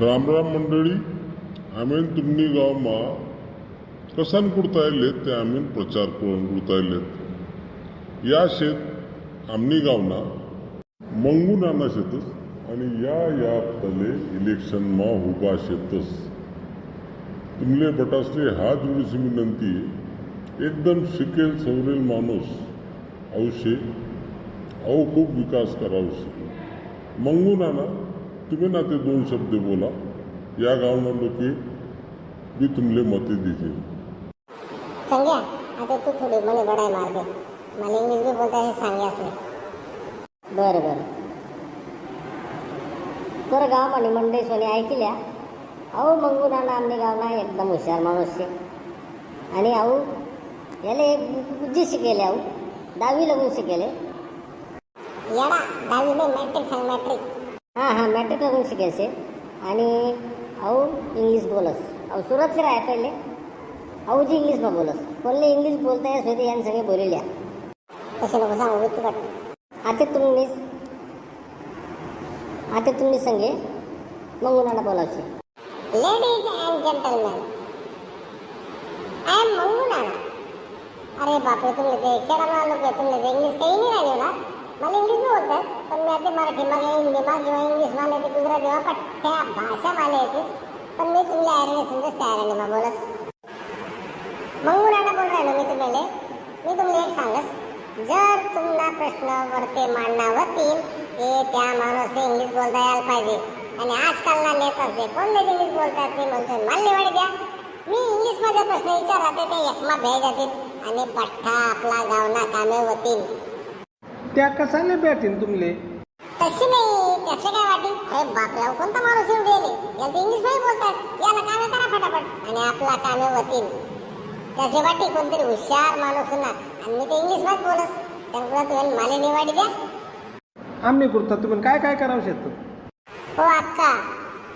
राम राम मंडळी आम्ही तुमनी गावमा कसान कुडतायलेत ते आम्ही प्रचार करून कुडतायलेत या शेत आमनी गावना मंगू नाना शेतस आणि या या तले इलेक्शनमा उभा शेतस. तुमले बटासले हात जोडीची विनंती एकदम शिकेल सवरेल माणूस औशे अहो खूप विकास करावशी मंगू नाना तुम्ही ना ते दोन शब्द बोला. या गावना लोके बी तुमले मते देतील संग्या आता तू थोडी म्हणे बडाय मार दे मला इंग्लिश बी बोलता हे असले. बरं बरं. तर गाव आणि सोनी ऐकल्या. अहो मंगू नाना आमने गावना एकदम हुशार माणूस शे. आणि अहो याले बुद्धी शिकेले अहो. दहावी लागून शिकेले. येडा दहावी नाही मॅट्रिक सांग मॅट्रिक हां हां मॅट्रिक लागून शिकेल आणि अहो इंग्लिश बोलस. अहो सुरतले राहाय पहिले. अहो जी इंग्लिशमा बोलस. बोलले इंग्लिश बोलताय येस यांनी सगळे बोलल्या तसे नको सांगू विचारत आता तुम्ही. आता तुम्ही संगे. मग Nana बोलावशे ladies and gentleman I am Mangu Nana अरे बापरे तुम्ही ते खेळा लोक तुम्ही इंग्लिश काही नाही राहिले ना मला इंग्लिश बोलतात पण मी आधी मराठी मागे हिंदी मा किंवा इंग्लिश माले ते गुजराती मा पठ्ठ्या भाषा मला येतेस पण मी तुमच्या आयरने समजत त्या आयरने मा बोलत मंगू बोल राहिलो? मी तुम्हाला. मी तुम्हाला एक सांगस जर तुम्हाला प्रश्न वरते मांडणावरतील ते त्या माणूस इंग्लिश बोलता यायला पाहिजे. आणि आजकालना नेतात जे कोण नाही इंग्लिश बोलतात ते म्हणतो मला द्या. मी इंग्लिशमध्ये प्रश्न विचारते ते एकमा भेट जातील. आणि पठ्ठा आपला गावना कामे होतील. त्या कसाले भेटेन तुमले? तशी नाही काय वाटी अरे बापरे अहो, कोणता माणूस येऊन गेले याला तर इंग्लिशमध्ये बोलतात. याला कामे करा फटाफट. आणि आपला कामे होतील त्याचे वाटी कोणतरी हुशार माणूस ना आणि मी ते इंग्लिशमध्ये बोलस त्यांना तुम्ही मला निवड द्या. आम्ही करता तुम्ही काय काय करावं शकतो हो अक्का.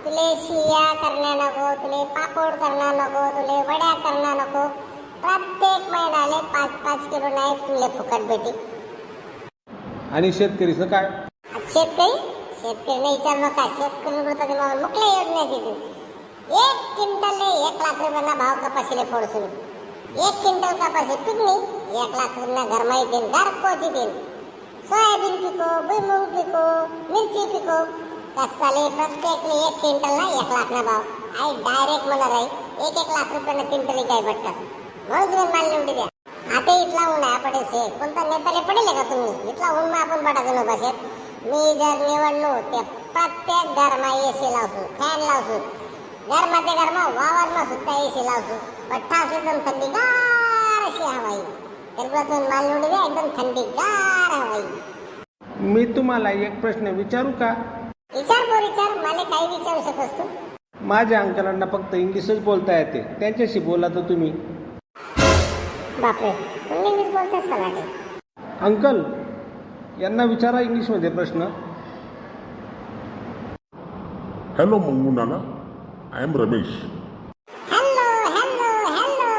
तुले शिया करण्या नको तुले पापड करणं नको तुले वड्या करणं नको. प्रत्येक महिन्याले पाच पाच किलो नाही तुले फुकट भेटी आणि शेतकरीचं काय? आज शेतकरी? शेतकरीने विचार नका. शेतकरी बोलतात मग मुकल्या योजना तिथे. एक क्विंटल एक लाख रुपयांना भाव कपाशीले फोडसून एक क्विंटल कपाशी पिकनी एक लाख रुपयांना घरमा घर घरपोच येतील सोयाबीन पिको भुईमुग पिको मिरची पिको कसाले प्रत्येकले एक क्विंटल ना एक लाख ना भाव. आई डायरेक्ट म्हणा आहे एक एक लाख रुपयांना क्विंटल काय भेटतात म्हणून तुम्ही माल निवडी द्या. आता इथला आहे पडेल शे कोणता नेताले पडेल का तुम्ही? इथला ऊन मग आपण पडायचं नो भाषेत मी जर निवडलो ते प्रत्येक घरमा एसी लावसू फॅन लावसू घरमध्ये घरमा वावरमा सुद्धा एसी लावसू पठ्ठा असले एकदम थंडीगार अशी हवा येईल. निवडी द्या एकदम थंडीगार हवा येईल. मी तुम्हाला एक प्रश्न विचारू का? विचार बोर विचार. मला काही विचारू शकस तू माझ्या अंकलांना फक्त इंग्लिशच बोलता येते. त्यांच्याशी बोला तर तुम्ही. बापरे तुम्ही इंग्लिश बोलतेस सलाटे अंकल यांना विचारा इंग्लिशमध्ये प्रश्न hello Mangu Nana I am Ramesh hello hello hello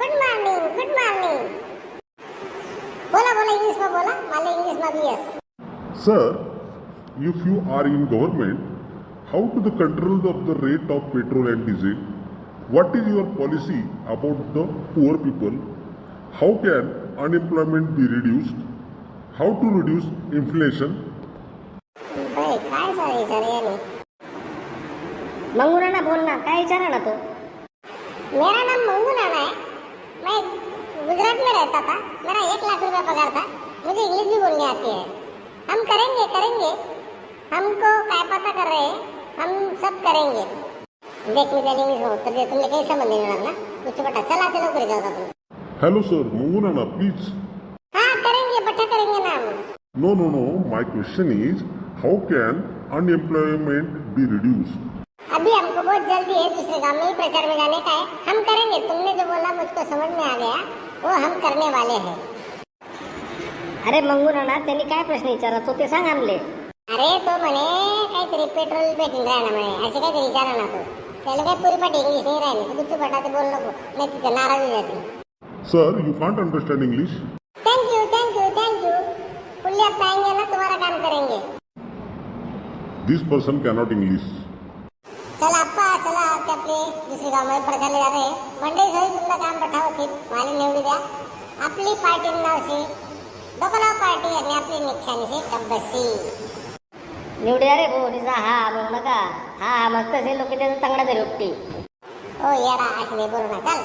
good morning good morning बोला बोला इंग्लिशमध्ये बोला मला इंग्लिशमध्ये yes Sir, if you are in government, how to the control of the rate of petrol and diesel? What is your policy about the poor people? How can unemployment be reduced? How to reduce inflation? ना तो? मेरा नाम है. मैं गुजरात में रहता था. मेरा एक लाख पगार था. मुझे इंग्लिश भी बोलनी आती है. हम करेंगे करेंगे. हमको पता कर रहे हैं. हम सब करेंगे. देख मी त्याला इंग्लिश में उत्तर तुमने लागला कुछ चला ते लवकर जाओ तुम। Hello, sir. Mungu Nana, please. हाँ करेंगे बटा करेंगे नाम No, no, no. My question is, how can unemployment be reduced? अभी हमको बहुत जल्दी है दूसरे गाँव में ही प्रचार में जाने का है। हम करेंगे। तुमने जो बोला मुझको समझ में आ गया। वो हम करने वाले हैं। अरे मंगू नाना त्यांनी काय प्रश्न विचारा? तो ते सांग आमले अरे तो म्हणे काहीतरी पेट्रोल भेटून राहिला म्हणे. असे काहीतरी विचारा ना तो. त्याला काही पुरी पाठी इंग्लिश नाही राहिली. तू ते बोल नको नाही तिथे नाराजी जाते sir you can't understand English thank you thank you thank this person English चला अप्पा चला आपके अपने दुसरे गाँव में पड़ चले जा रहे हैं मंडे काम पठाओ थी माली निवडी द्या आपली पार्टी नाव से डोकला पार्टी आणि आपली निक्षानी से डब्बसी अरे भो निसा हा म्हणू नका हा मस्त असेल लोक त्याचं तरी उपटी ओ येडा अशी नाही बोलू ना चल